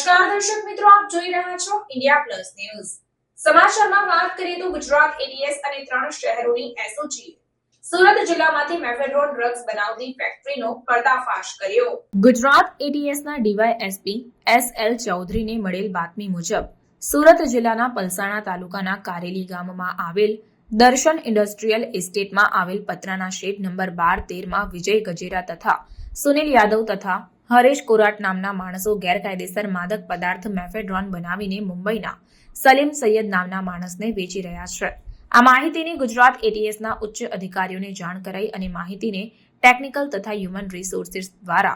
નમસ્કાર દર્શક મિત્રો, આપ જોઈ રહ્યા છો ઇન્ડિયા પ્લસ ન્યૂઝ સમાચારમાં વાત કરીએ તો ગુજરાત એટીએસ અને ત્રણ શહેરોની એસઓજી સુરત જિલ્લામાંથી મેફેડ્રોન ડ્રગ્સ બનાવતી ફેક્ટરીનો પર્દાફાશ કર્યો. ગુજરાત એટીએસના ડીવાયએસપી એસ એલ ચૌધરીને મળેલ બાતમી મુજબ, સુરત જિલ્લાના પલસાણા તાલુકાના કારેલી ગામમાં આવેલ દર્શન ઇન્ડસ્ટ્રીયલ એસ્ટેટમાં આવેલ પતરાના શેડ નંબર બાર તેરમાં વિજય ગજેરા તથા સુનિલ યાદવ તથા હરેશ કોરાટ નામના માણસો ગેરકાયદેસર માદક પદાર્થ મેફેડ્રોન બનાવીને મુંબઈના સલીમ સૈયદ નામના માણસને વેચી રહ્યા છે. આ માહિતીની ગુજરાત એટીએસના ઉચ્ચ અધિકારીઓને જાણ કરાઈ અને માહિતીને ટેકનિકલ તથા હ્યુમન રિસોર્સિસ દ્વારા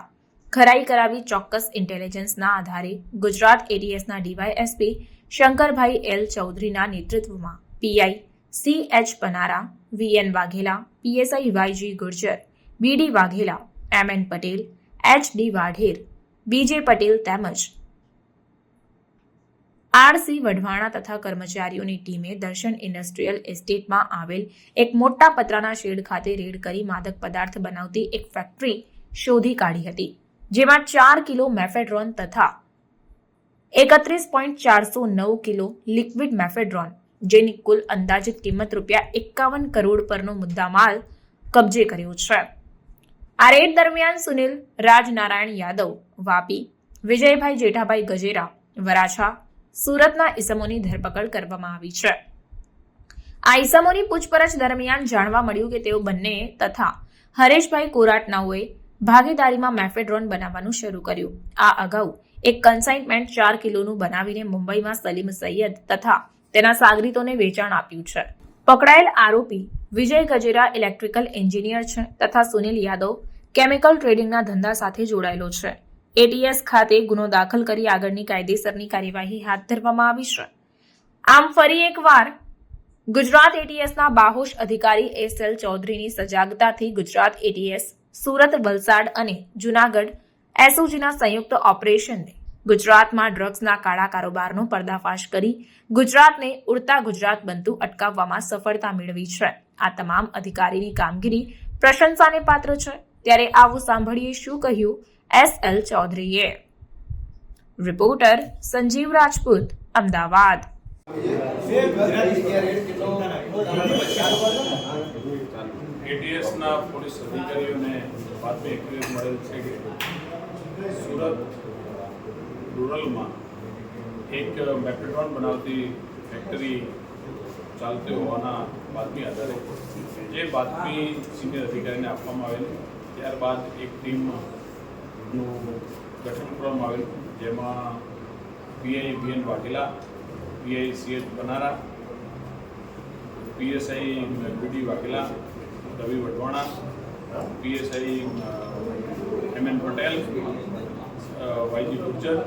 ખરાઈ કરાવી ચોક્કસ ઇન્ટેલિજન્સના આધારે ગુજરાત એટીએસના ડીવાયએસપી શંકરભાઈ એલ ચૌધરીના નેતૃત્વમાં PI C H Panara VN Vaghela PSI YG Gurjar BD Vaghela, M N Patel H D Vadher BJ Patel તેમજ આરસી વઢવાણા તથા કર્મચારીઓની ટીમે દર્શન ઇન્ડસ્ટ્રીયલ એસ્ટેટમાં આવેલ એક મોટા પતરાના શેડ ખાતે રેડ કરી માદક પદાર્થ બનાવતી એક ફેક્ટરી શોધી કાઢી હતી, જેમાં ચાર કિલો મેફેડ્રોન તથા એકત્રીસ પોઈન્ટ ચારસો નવ કિલો લિક્વિડ મેફેડ્રોન, જેની કુલ અંદાજિત કિંમત રૂપિયા એકાવન કરોડ પરનો મુદ્દામાલ કબજે કર્યો છે. આ રેડ દરમિયાન સુનિલ, રાજનારાયણ યાદવ, વાપી, વિજયભાઈ જેઠાભાઈ ગજેરા, વરાછા, સુરતના ઈસમોની ધરપકડ કરવામાં આવી છે. આ ઈસમોની પૂછપરછ દરમિયાન જાણવા મળ્યું કે તેઓ બંને તથા હરેશભાઈ કોરાટનાઓએ ભાગીદારીમાં મેફેડ્રોન બનાવવાનું શરૂ કર્યું. આ અગાઉ એક કન્સાઇનમેન્ટ ચાર કિલોનું બનાવીને મુંબઈમાં સલીમ સૈયદ તથા તેના સાગરીતોને વેચાણ આપ્યું છે. પકડાયેલ આરોપી વિજય ગજેરા ઇલેક્ટ્રિકલ એન્જિનિયર છે તથા સુનિલ યાદવ કેમિકલ ટ્રેડિંગના ધંધા સાથે જોડાયેલો છે. એટીએસ ખાતે ગુનો દાખલ કરી આગળની કાયદેસરની કાર્યવાહી હાથ ધરવામાં આવી છે. આમ ફરી એકવાર, ગુજરાત એટીએસના બાહોશ અધિકારી એસ એલ ચૌધરીની સજાગતાથી ગુજરાત એટીએસ સુરત વલસાડ અને જુનાગઢ એસઓજીના સંયુક્ત ઓપરેશનને ગુજરાતમાં ડ્રગ્સના કાળા કારોબારનો પર્દાફાશ કરી ગુજરાતને ઉડતા ગુજરાત બનતું અટકાવવામાં સફળતા મેળવી છે. આ તમામ અધિકારીની કામગીરી પ્રશંસાને પાત્ર છે. ત્યારે આવું સાંભળીએ શું કહ્યું એસ એલ ચૌધરીએ. રિપોર્ટર સંજીવ રાજપૂત, અમદાવાદ. સુરત રૂરલમાં એક મેપેટ્રોન બનાવતી ફેક્ટરી ચાલતી હોવાના બાતમી આધારે જે બાતમી સિનિયર અધિકારીને આપવામાં આવેલી. ત્યારબાદ એક ટીમનું ગઠન કરવામાં આવેલું, જેમાં PI BN Vaghela, PI CH Banara, PSI BD Vaghela, Ravi Vadhwana, PSI M N Patel YG Gurjar,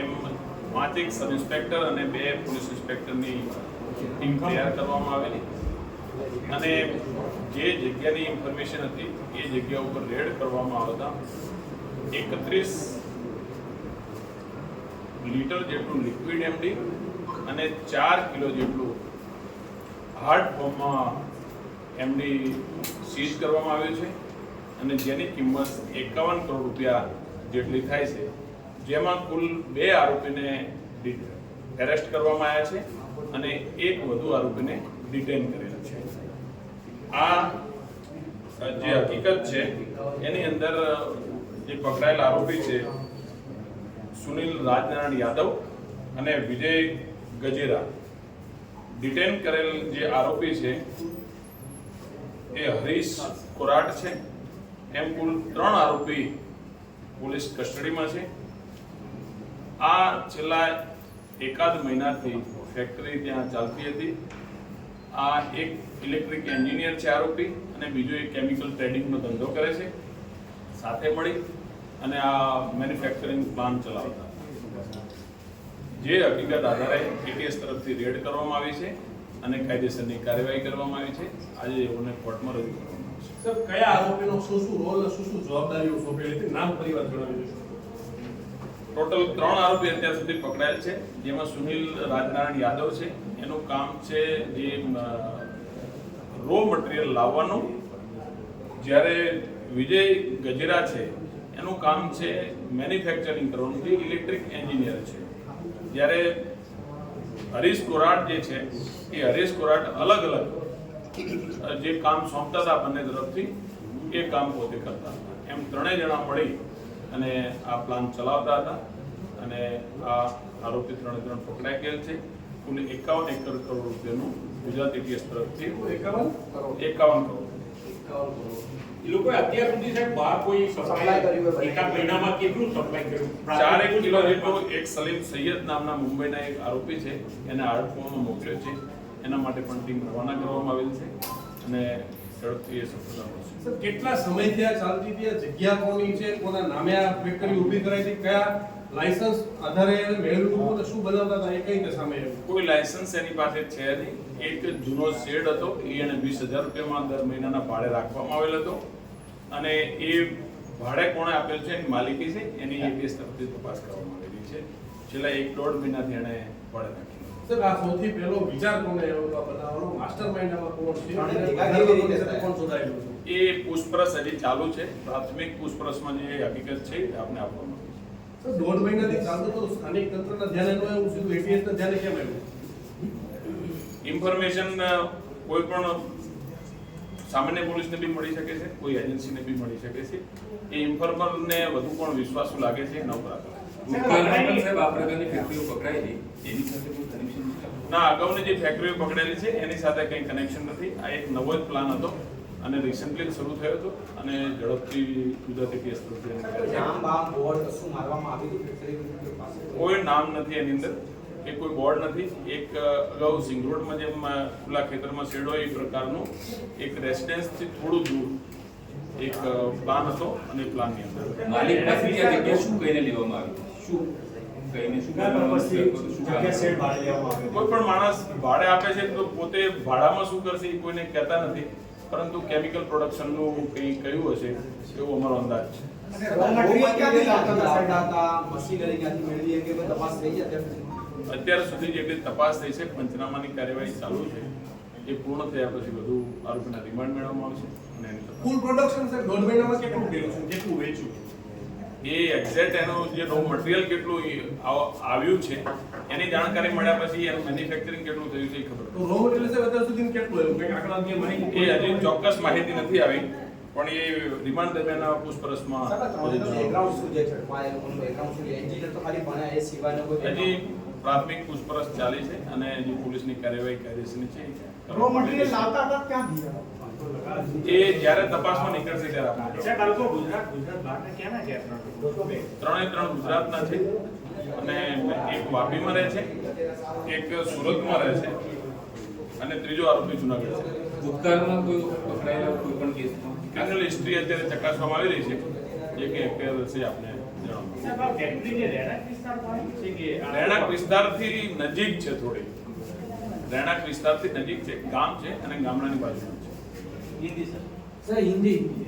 એમ પાંચેક સબ ઇન્સ્પેક્ટર અને બે પોલીસ ઇન્સ્પેક્ટરની ટીમ તૈયાર કરવામાં આવેલી. અને જે જગ્યાની ઇન્ફોર્મેશન હતી, એ જગ્યા ઉપર રેડ કરવામાં આવતા એકત્રીસ લીટર જેટલું લિક્વિડ એમડી અને ચાર કિલો જેટલું હાર્ડ ફોર્મમાં એમડી સીઝ કરવામાં આવ્યું છે. અને જેની કિંમત એકાવન કરોડ રૂપિયા જેટલી થાય છે, જેમાં કુલ બે આરોપીને એરેસ્ટ કરવામાં આવ્યા છે અને એક વધુ આરોપીને ડિટેન કરેલા છે. આ જે હકીકત છે, એની અંદર જે પકડાયેલ આરોપી છે, સુનિલ રાજનારાયણ યાદવ અને વિજય ગજેરા. ડિટેન કરેલ જે આરોપી છે, એ હરીશ કોરાટ છે. એમ કુલ ત્રણ આરોપી પોલીસ કસ્ટડીમાં છે. આ છેલ્લા એકાદ મહિનાથી ફેક્ટરી ત્યાં ચાલતી હતી. આ એક ઇલેક્ટ્રિક એન્જિનિયર છે આરોપી અને બીજો એક કેમિકલ ટ્રેડિંગનો ધંધો કરે છે. સાથે મળી અને આ મેન્યુફેક્ચરિંગ પ્લાન્ટ ચલાવતા. જે હકીકત આધારે એટીએસ તરફથી રેડ કરવામાં આવી છે અને કાયદેસરની કાર્યવાહી કરવામાં આવી છે. આજે એઓને કોર્ટમાં રજૂ કરવામાં સર, કયા આરોપીનો શું શું રોલ શું શું જવાબદારીઓ સોંપેલી હતી? નામ પરિવાર જણાવી દેશો. ટોટલ ત્રણ આરોપી અત્યાર સુધી પકડાયેલ છે, જેમાં સુનિલ રાજનારાયણ યાદવ છે. એનું કામ છે જે રો મટીરિયલ લાવવાનું. જ્યારે વિજય ગજેરા છે, એનું કામ છે મેન્યુફેક્ચરિંગ કરવાનું. જે ઇલેક્ટ્રિક એન્જિનિયર છે. જ્યારે હરીશ કોરાટ જે છે, એ હરીશ કોરાટ અલગ અલગ જે કામ સોંપતા હતા બંને તરફથી એ કામ પોતે કરતા હતા. એમ ત્રણેય જણા મળી અને આ પ્લાન ચલાવતા હતા અને આ આરોપી ત્રણે ત્રણ પકડાઈ ગયેલ છે. કુલ એકાવન એકર કરોડ રૂપિયાનું ગુજરાત એટીએસ તરફથી એકાવન કરોડ. એકાવન કરોડ. એ લોકોએ અત્યાર સુધી સાહેબ બહાર કોઈ સપ્લાય કર્યું એકાદ મહિનામાં કેટલું સપ્લાય કર્યું? ચાર એક કિલો જેટલું એક સલીમ સૈયદ નામના મુંબઈના એક આરોપી છે. એને આડકવામાં મોકલ્યો છે. એના માટે પણ ટીમ રવાના કરવામાં આવેલ છે અને ઝડપથી એ સફળતા મળશે. સર કેટલા સમયથી આ ચાલતી હતી? આ જગ્યા કોની છે? કોના નામે આ ફેક્ટરી ઊભી કરાઈ હતી? કયા લાયસન્સ આધારે મેળવ્યું અને શું બનાવતા હતા? એ કઈ રીતે સામે કોઈ લાયસન્સ એની પાસે છે નહીં. એક જૂનો શેડ હતો. એ એને વીસ હજાર રૂપિયામાં દર મહિનાના ભાડે રાખવામાં આવેલ હતો. અને એ ભાડે કોણે આપેલ છે? એની માલિકી છે. એની એટીએસ તરફથી તપાસ કરવામાં આવેલી છે. છેલ્લા એક દોઢ મહિનાથી એણે પડે રાખી સર આ સૌથી પહેલો વિચાર કોને એવો બનાવવાનો? માસ્ટર માઇન્ડ આમાં કોણ છે? અને કેવી રીતે કોણ શોધાયેલું છે? એ પૂછપરછ હજી ચાલુ છે. પ્રાથમિક પૂછપરછમાં જે હકીકત છે આપને આપવામાં સર દોઢ મહિનાથી ચાલતો તો સ્થાનિક તંત્રના ધ્યાને ન એવું સીધું એટીએસના ધ્યાને કેમ આવ્યું? ઇન્ફોર્મેશન કોઈ પણ સામાન્ય પોલીસને બી મળી શકે છે કોઈ એજન્સીને બી મળી શકે છે. એ ઇન્ફોર્મરને વધુ પણ વિશ્વાસુ લાગે છે એના ઉપર આધાર સાહેબ આ પ્રકારની ફેક્ટરીઓ પકડાયેલી. એની સાથે કોઈ કનેક્શન ના અગાઉની જે ફેક્ટરીઓ પકડેલી છે એની સાથે કંઈ કનેક્શન નથી. આ એક નવો જ પ્લાન હતો અને રિસેન્ટલી શરૂ થયો હતો અને ઝડપથી ગુજરાતી કેસ આવ્યું. પાસે? કોઈ નામ નથી એની અંદર. કે કોઈ બોર્ડ નથી. એક અગાઉ સિંગરોડમાં જેમ ખુલ્લા ખેતરમાં શેડ હોય એ પ્રકારનું એક રેસિડેન્સથી થોડું દૂર એક પ્લાન હતો અને પ્લાનની અંદર. માલિક પાસેથી આ જગ્યા શું કહીને લેવામાં આવી? શું કહીને શું કરવાનું છે? શું કામ? કોઈ પણ માણસ ભાડે આપે છે તો પોતે ભાડામાં શું કરશે એ કોઈને કહેતા નથી. પરંતુ કેમિકલ પ્રોડક્શનનું કંઈ કયું હશે એવો અમારો અંદાજ છે. રો મટીરિયલ ક્યાંથી લાવતા હતા? મશીનરી ક્યાંથી મેળવી એ કે કોઈ તપાસ થઈ છે અત્યાર સુધી? જેટલી તપાસ થઈ છે પંચનામાની કાર્યવાહી ચાલુ છે. એ પૂર્ણ થયા પછી વધુ આરોપીના રિમાન્ડ મેળવવામાં આવશે અને પ્રોડક્શન સર દોઢ મહિનામાં કેટલું કર્યું છે? કેટલું વેચ્યું એ એક્ઝેક્ટ એનું જે રો મટીરિયલ કેટલું આવ્યું છે એની જાણકારી મળ્યા પછી એનું મેન્યુફેક્ચરિંગ કેટલું થયું છે એ ખબર તો રો મટીરિયલ છે અત્યાર સુધી કેટલું આવ્યું? કંઈક આંકડા કે માહિતી એ હજી ચોક્કસ માહિતી નથી આવી પણ એ રિમાન્ડ દરમિયાન પૂછપરછમાં હજી પ્રાથમિક પૂછપરછ ચાલી છે અને હજી પોલીસની કાર્યવાહી કાયદેસરની છે. રો મટીરિયલ લાવતા હતા ક્યાંથી? એ જ્યારે તપાસમાં નીકળશે ત્યારે ત્રણ? ત્રણે ગુજરાતના છે અને એક વાપીમાં રહે છે એક સુરતમાં રહે છે અને ત્રીજો આરોપી જુનાગઢ છે. ભૂતકાળમાં કોઈ પકડાયેલા કોઈ પણ કેસમાં? ક્રિમિનલ હિસ્ટ્રી અત્યારે ચકાસવામાં આવી રહી છે. જે કે અત્યારે છે આપણે રહેણાંક વિસ્તારથી નજીક છે થોડી. રહેણાંક વિસ્તારથી નજીક છે. ગામ છે અને ગામડાની બાજુમાં. છે હિન્દી સર સર હિન્દી